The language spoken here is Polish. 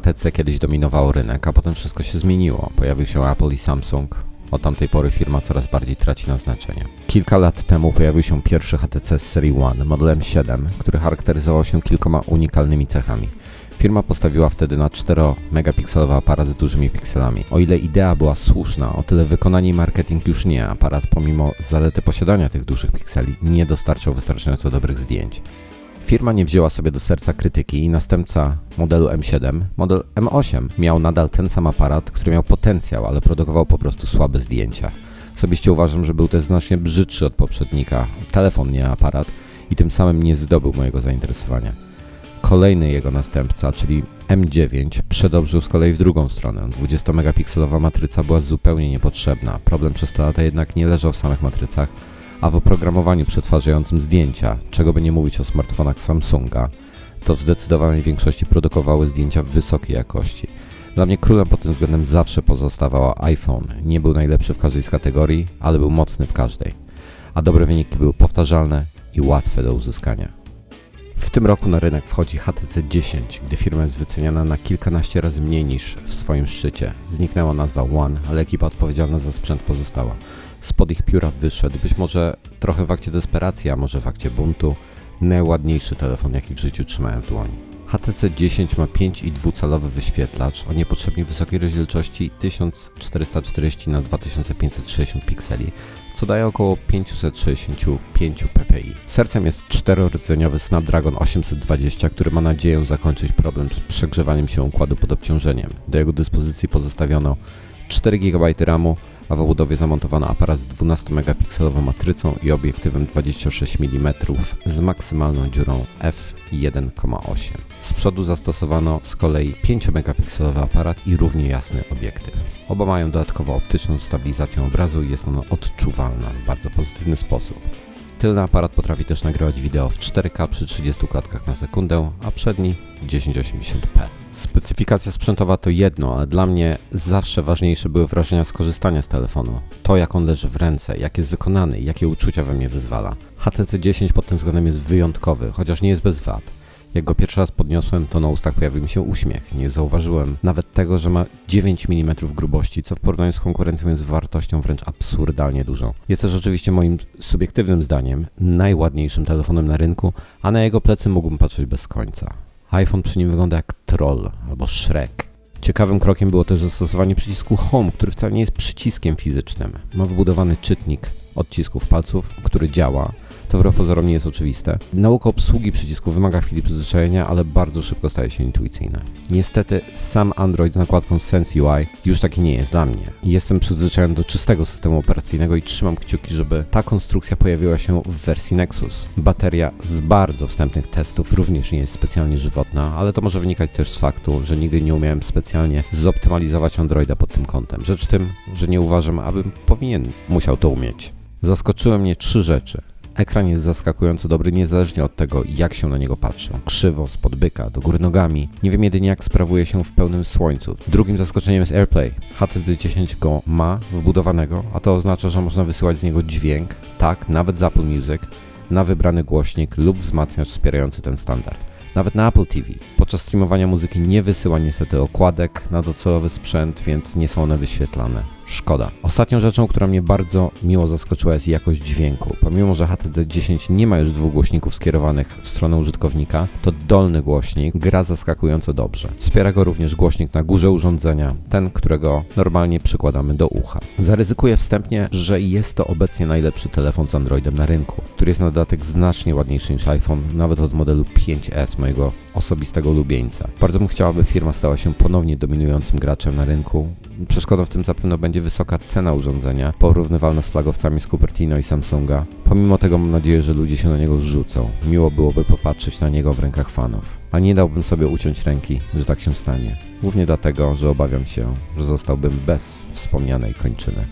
HTC kiedyś dominowało rynek, a potem wszystko się zmieniło. Pojawił się Apple i Samsung. Od tamtej pory firma coraz bardziej traci na znaczeniu. Kilka lat temu pojawił się pierwszy HTC z serii One, model M7, który charakteryzował się kilkoma unikalnymi cechami. Firma postawiła wtedy na 4-megapikselowy aparat z dużymi pikselami. O ile idea była słuszna, o tyle wykonanie i marketing już nie. Aparat, pomimo zalety posiadania tych dużych pikseli, nie dostarczał wystarczająco dobrych zdjęć. Firma nie wzięła sobie do serca krytyki i następca modelu M7, model M8, miał nadal ten sam aparat, który miał potencjał, ale produkował po prostu słabe zdjęcia. Osobiście uważam, że był też znacznie brzydszy od poprzednika, telefon nie aparat i tym samym nie zdobył mojego zainteresowania. Kolejny jego następca, czyli M9, przedobrzył z kolei w drugą stronę. 20-megapikselowa matryca była zupełnie niepotrzebna. Problem przez te lata jednak nie leżał w samych matrycach, a w oprogramowaniu przetwarzającym zdjęcia, czego by nie mówić o smartfonach Samsunga, to w zdecydowanej większości produkowały zdjęcia wysokiej jakości. Dla mnie królem pod tym względem zawsze pozostawał iPhone. Nie był najlepszy w każdej z kategorii, ale był mocny w każdej. A dobre wyniki były powtarzalne i łatwe do uzyskania. W tym roku na rynek wchodzi HTC 10, gdy firma jest wyceniana na kilkanaście razy mniej niż w swoim szczycie. Zniknęła nazwa One, ale ekipa odpowiedzialna za sprzęt pozostała. Spod ich pióra wyszedł, być może trochę w akcie desperacji, a może w akcie buntu, najładniejszy telefon, jaki w życiu trzymałem w dłoni. HTC 10 ma 5,2-calowy wyświetlacz o niepotrzebnie wysokiej rozdzielczości 1440 na 2560 pikseli, co daje około 565 ppi. Sercem jest czterordzeniowy Snapdragon 820, który ma nadzieję zakończyć problem z przegrzewaniem się układu pod obciążeniem. Do jego dyspozycji pozostawiono 4 GB RAMu, a w obudowie zamontowano aparat z 12-megapikselową matrycą i obiektywem 26 mm z maksymalną dziurą f1,8. Z przodu zastosowano z kolei 5-megapikselowy aparat i równie jasny obiektyw. Oba mają dodatkowo optyczną stabilizację obrazu i jest ona odczuwalna w bardzo pozytywny sposób. Tylny aparat potrafi też nagrywać wideo w 4K przy 30 klatkach na sekundę, a przedni w 1080p. Specyfikacja sprzętowa to jedno, ale dla mnie zawsze ważniejsze były wrażenia z korzystania z telefonu. To jak on leży w ręce, jak jest wykonany, jakie uczucia we mnie wyzwala. HTC 10 pod tym względem jest wyjątkowy, chociaż nie jest bez wad. Jak go pierwszy raz podniosłem, to na ustach pojawił mi się uśmiech. Nie zauważyłem nawet tego, że ma 9 mm grubości, co w porównaniu z konkurencją jest wartością wręcz absurdalnie dużą. Jest też oczywiście moim subiektywnym zdaniem najładniejszym telefonem na rynku, a na jego plecy mógłbym patrzeć bez końca. iPhone przy nim wygląda jak troll albo Shrek. Ciekawym krokiem było też zastosowanie przycisku Home, który wcale nie jest przyciskiem fizycznym. Ma wbudowany czytnik odcisków palców, który działa. To wbrew pozorom nie jest oczywiste. Nauka obsługi przycisku wymaga chwili przyzwyczajenia, ale bardzo szybko staje się intuicyjna. Niestety sam Android z nakładką Sense UI już taki nie jest dla mnie. Jestem przyzwyczajony do czystego systemu operacyjnego i trzymam kciuki, żeby ta konstrukcja pojawiła się w wersji Nexus. Bateria z bardzo wstępnych testów również nie jest specjalnie żywotna, ale to może wynikać też z faktu, że nigdy nie umiałem specjalnie zoptymalizować Androida pod tym kątem. Rzecz tym, że nie uważam, abym powinien musiał to umieć. Zaskoczyły mnie trzy rzeczy. Ekran jest zaskakująco dobry niezależnie od tego, jak się na niego patrzy. Krzywo, spod byka, do góry nogami. Nie wiem jedynie jak sprawuje się w pełnym słońcu. Drugim zaskoczeniem jest AirPlay. HTC 10 go ma wbudowanego, a to oznacza, że można wysyłać z niego dźwięk, tak, nawet z Apple Music, na wybrany głośnik lub wzmacniacz wspierający ten standard. Nawet na Apple TV. Podczas streamowania muzyki nie wysyła niestety okładek na docelowy sprzęt, więc nie są one wyświetlane. Szkoda. Ostatnią rzeczą, która mnie bardzo miło zaskoczyła jest jakość dźwięku. Pomimo, że HTC 10 nie ma już dwóch głośników skierowanych w stronę użytkownika, to dolny głośnik gra zaskakująco dobrze. Wspiera go również głośnik na górze urządzenia, ten, którego normalnie przykładamy do ucha. Zaryzykuję wstępnie, że jest to obecnie najlepszy telefon z Androidem na rynku, który jest na dodatek znacznie ładniejszy niż iPhone, nawet od modelu 5S mojego osobistego ulubieńca. Bardzo bym chciała, aby firma stała się ponownie dominującym graczem na rynku. Przeszkodą w tym zapewne będzie wysoka cena urządzenia, porównywalna z flagowcami z Cupertino i Samsunga. Pomimo tego mam nadzieję, że ludzie się na niego rzucą. Miło byłoby popatrzeć na niego w rękach fanów. Ale nie dałbym sobie uciąć ręki, że tak się stanie. Głównie dlatego, że obawiam się, że zostałbym bez wspomnianej kończyny.